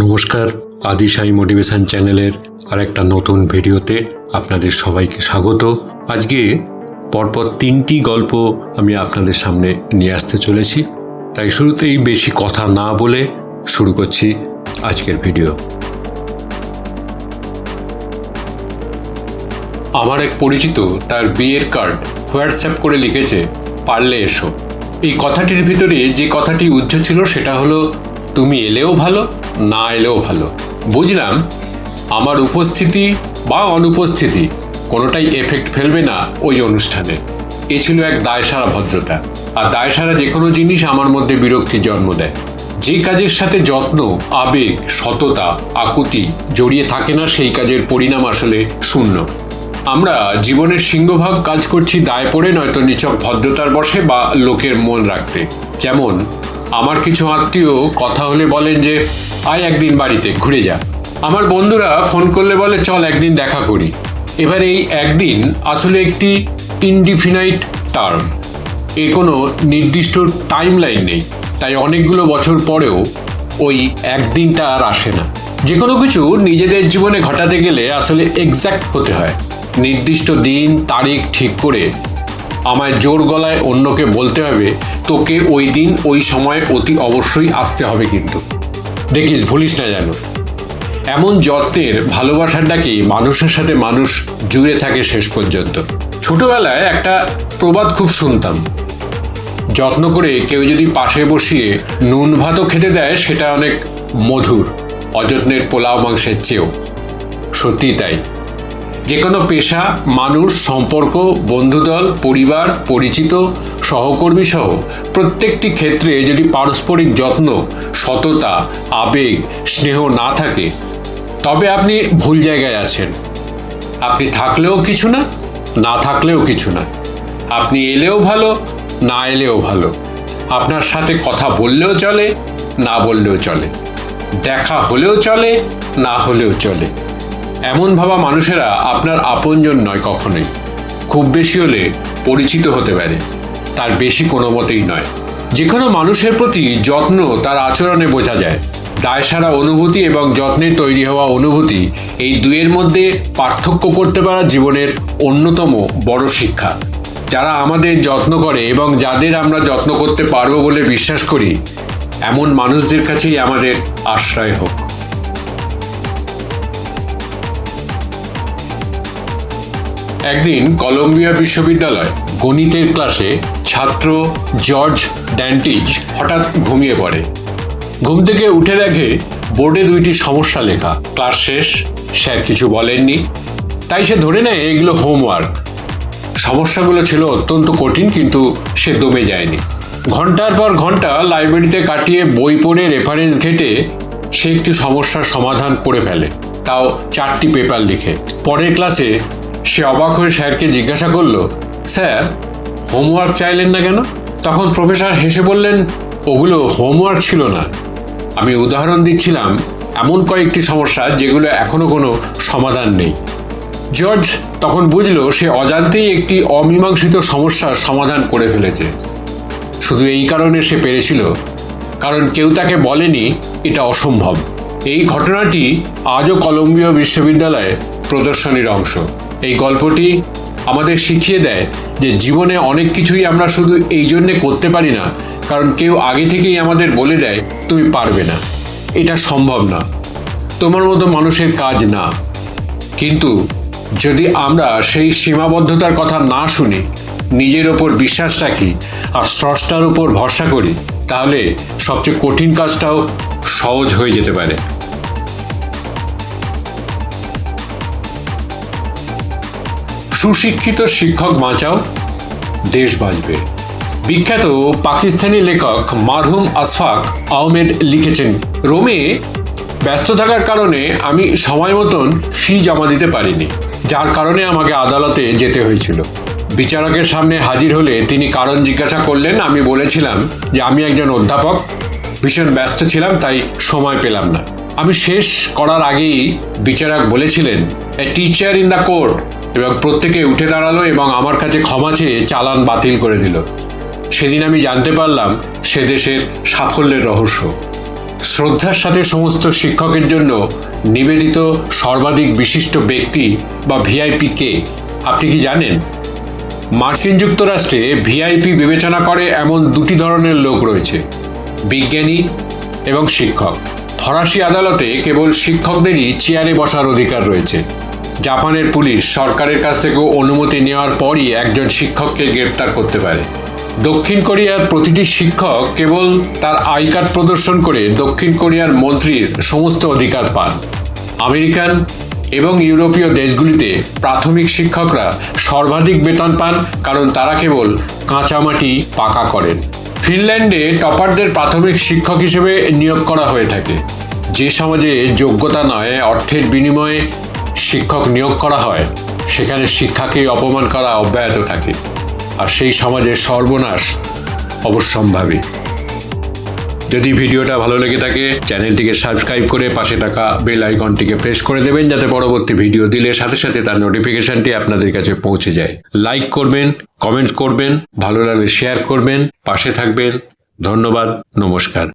নমস্কার আদি সাই মোটিভেশন চ্যানেলের আরেকটা নতুন ভিডিওতে আপনাদের সবাইকে স্বাগত। আজকে পরপর তিনটি গল্প আমি আপনাদের সামনে নিয়ে আসতে চলেছি। তাই শুরুতেই বেশি কথা না বলে শুরু করছি আজকের ভিডিও। আমার এক পরিচিত তার বিয়ের কার্ড হোয়াটসঅ্যাপ করে লিখেছে, পারলে এসো। এই কথাটির ভিতরে যে কথাটি উজ্জ্ব ছিল সেটা হলো তুমি এলেও ভালো, না এলেও ভালো। বুঝলাম? আমার উপস্থিতি বা অনুপস্থিতি কোনোটাই এফেক্ট ফেলবে না ওই অনুষ্ঠানে। এ ছিল এক দায়সারা ভদ্রতা। আর দায়সারা যে কোনো জিনিস আমার মধ্যে বিরক্তির জন্ম দেয়। যে কাজের সাথে যত্ন, আবেগ, সততা, আকুতি জড়িয়ে থাকে না, সেই কাজের পরিণাম আসলে শূন্য। আমরা জীবনের সিংহভাগ কাজ করছি দায় পড়ে, নয়তো নিচক ভদ্রতার বসে বা লোকের মন রাখতে। যেমন আমার কিছু আত্মীয় কথা হলে বলেন যে, আয় একদিন বাড়িতে, ঘুরে যা। আমার বন্ধুরা ফোন করলে বলে, চল একদিন দেখা করি। এবার এই একদিন আসলে একটি ইনডিফিনাইট টার্ম এর কোনো নির্দিষ্ট টাইম লাইন নেই। তাই অনেকগুলো বছর পরেও ওই একদিনটা আর আসে না। যে কোনো কিছু নিজেদের জীবনে ঘটাতে গেলে আসলে এক্স্যাক্ট হতে হয়। নির্দিষ্ট দিন, তারিখ ঠিক করে আমায় জোর গলায় অন্যকে বলতে হবে, তোকে ওই দিন, ওই সময় অতি অবশ্যই আসতে হবে কিন্তু। দেখিস, ভুলিস না যেন। এমন যত্নের, ভালোবাসার ডাকেই মানুষের সাথে মানুষ জুড়ে থাকে শেষ পর্যন্ত। ছোটবেলায় একটা প্রবাদ খুব শুনতাম। যত্ন করে কেউ যদি পাশে বসিয়ে নুন ভাতও খেতে দেয়, সেটা অনেক মধুর, অযত্নের পোলাও মাংসের চেয়েও। সত্যি তাই। যে কোনো পেশা, মানুষ, সম্পর্ক, বন্ধুদল, পরিবার, পরিচিত, সহকর্মী সহ প্রত্যেকটি ক্ষেত্রে যদি পারস্পরিক যত্ন, সততা, আবেগ, স্নেহ না থাকে, তবে আপনি ভুল জায়গায় আছেন। আপনি থাকলেও কিছু না না থাকলেও কিছু না। আপনি এলেও ভালো, না এলেও ভালো। আপনার সাথে কথা বললেও চলে, না বললেও চলে। দেখা হলেও চলে, না হলেও চলে। এমন ভাবা মানুষেরা আপনার আপনজন নয় কখনোই। খুব বেশি হলে পরিচিত হতে পারে। তার বেশি কোনো মতেই নয়। যে কোনো মানুষের প্রতি যত্ন তার আচরণে বোঝা যায়। দায় সারা অনুভূতি এবং যত্নে তৈরি হওয়া অনুভূতি এই দুয়ের মধ্যে পার্থক্য করতে পারা জীবনের অন্যতম বড় শিক্ষা। যারা আমাদের যত্ন করে এবং যাদের আমরা যত্ন করতে পারব বলে বিশ্বাস করি, এমন মানুষদের কাছেই আমাদের আশ্রয় হোক। একদিন কলম্বিয়া বিশ্ববিদ্যালয় গণিতের ক্লাসে ছাত্র জর্জ ড্যান্টিজ হঠাৎ ঘুমিয়ে পড়ে। ঘুম থেকে উঠে দেখে বোর্ডে দুইটি সমস্যা লেখা। ক্লাস শেষ, স্যার কিছু বলেননি। তাই সে ধরে নেয় এগুলো হোমওয়ার্ক। সমস্যাগুলো ছিল অত্যন্ত কঠিন কিন্তু সে দমে যায়নি। ঘণ্টার পর ঘণ্টা লাইব্রেরিতে কাটিয়ে বই পড়ে রেফারেন্স ঘেটে সে একটি সমস্যার সমাধান করে ফেলে। তাও চারটি পেপার লিখে। পরের ক্লাসে সে অবাক হয়ে স্যারকে জিজ্ঞাসা করল, স্যার, হোমওয়ার্ক চাইলেন না কেন? তখন প্রফেসর হেসে বললেন, ওগুলো হোমওয়ার্ক ছিল না। আমি উদাহরণ দিচ্ছিলাম এমন কয়েকটি সমস্যা যেগুলো এখনও কোনো সমাধান নেই। জর্জ তখন বুঝলো সে অজান্তেই একটি অমীমাংসিত সমস্যার সমাধান করে ফেলেছে। শুধু এই কারণে সে পেরেছিল, কারণ কেউ তাকে বলেনি এটা অসম্ভব। এই ঘটনাটি আজও কলম্বিয়া বিশ্ববিদ্যালয়ে প্রদর্শনীর অংশ। এই গল্পটি আমাদের শিখিয়ে দেয় যে জীবনে অনেক কিছুই আমরা শুধু এই জন্যে করতে পারি না, কারণ কেউ আগে থেকেই আমাদের বলে দেয়, তুমি পারবে না। এটা সম্ভব না। তোমার মতো মানুষের কাজ না। কিন্তু যদি আমরা সেই সীমাবদ্ধতার কথা না শুনি, নিজের ওপর বিশ্বাস রাখি আর স্রষ্টার উপর ভরসা করি, তাহলে সবচেয়ে কঠিন কাজটাও সহজ হয়ে যেতে পারে। সুশিক্ষিত শিক্ষক বাঁচাও, দেশ বাঁচবে। বিখ্যাত পাকিস্তানি লেখক মারহুম আসফাক আহমেদ লিখেছেন, রোমে ব্যস্ত থাকার কারণে আমি সময় মতন ফি জমা দিতে পারিনি, যার কারণে আমাকে আদালতে যেতে হয়েছিল। বিচারকের সামনে হাজির হলে তিনি কারণ জিজ্ঞাসা করলেন, আমি বলেছিলাম যে আমি একজন অধ্যাপক, ভীষণ ব্যস্ত ছিলাম, তাই সময় পেলাম না। আমি শেষ করার আগেই বিচারক বলেছিলেন, a teacher in the court. এবং প্রত্যেকে উঠে দাঁড়াল এবং আমার কাছে ক্ষমা চেয়ে চালান বাতিল করে দিল। সেদিন আমি জানতে পারলাম সে দেশের সাফল্যের রহস্য। শ্রদ্ধার সাথে সমস্ত শিক্ষকের জন্য নিবেদিত সর্বাধিক বিশিষ্ট ব্যক্তি বা ভিআইপি কে? আপনি কি জানেন? মার্কিন যুক্তরাষ্ট্রে ভিআইপি বিবেচনা করে এমন দুটি ধরনের লোক রয়েছে, বিজ্ঞানী এবং শিক্ষক। ফরাসি আদালতে কেবল শিক্ষকদেরই চেয়ারে বসার অধিকার রয়েছে। জাপানের পুলিশ সরকারের কাছ থেকে অনুমতি নেওয়ার পরই একজন শিক্ষককে গ্রেপ্তার করতে পারে। দক্ষিণ কোরিয়ার প্রতিটি শিক্ষক কেবল তার আই কার্ড প্রদর্শন করে দক্ষিণ কোরিয়ার মন্ত্রীর সমস্ত অধিকার পান। আমেরিকান এবং ইউরোপীয় দেশগুলিতে প্রাথমিক শিক্ষকরা সর্বাধিক বেতন পান কারণ তারা কেবল কাঁচামাটি পাকা করেন। ফিনল্যান্ডে টপারদের প্রাথমিক শিক্ষক হিসেবে নিয়োগ করা হয়ে থাকে। যে সমাজে যোগ্যতা নয়, অর্থের বিনিময়ে শিক্ষক নিয়োগ করা হয়, সেখানে শিক্ষাকে অপমান করা অব্যাহত থাকে, আর সেই সমাজের সর্বনাশ অবশ্যম্ভাবী। যদি ভিডিওটা ভালো লেগে থাকে, চ্যানেলটিকে সাবস্ক্রাইব করে পাশে থাকা বেল আইকনটিকে প্রেস করে দেবেন, যাতে পরবর্তী ভিডিও দিলে সাথে সাথে তার নোটিফিকেশনটি আপনাদের কাছে পৌঁছে যায়। লাইক করবেন, কমেন্ট করবেন, ভালো লাগলে শেয়ার করবেন, পাশে থাকবেন। ধন্যবাদ, নমস্কার।